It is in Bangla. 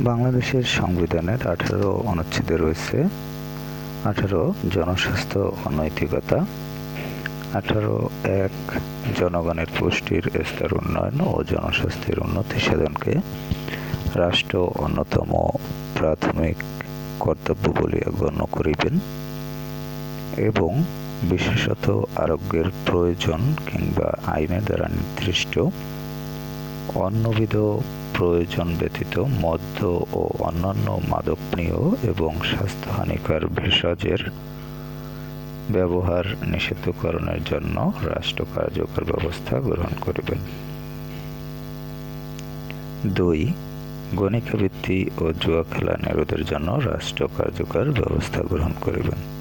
বাংলাদেশের সংবিধানের আঠারো অনুচ্ছেদে রয়েছে, আঠারো জনস্বাস্থ্য ও নৈতিকতা আঠারো এক জনগণের পুষ্টির স্তর উন্নয়ন ও জনস্বাস্থ্যের উন্নতি সাধনকে রাষ্ট্র অন্যতম প্রাথমিক কর্তব্য বলিয়া গণ্য করিবেন এবং বিশেষত আরোগ্যের প্রয়োজন কিংবা আইনের দ্বারা নির্দিষ্ট অন্যবিধ প্রয়োজন ব্যতীত মদ্য ও অন্যান্য মাদকপ্রিয় এবং স্বাস্থ্যহানিকর ভেষজের ব্যবহার নিষিদ্ধকরণের জন্য রাষ্ট্র কার্যকর ব্যবস্থা গ্রহণ করিবেন। দুই গণিকাবৃত্তি ও জুয়া খেলা নিরোধের জন্য রাষ্ট্র কার্যকর ব্যবস্থা গ্রহণ করিবেন।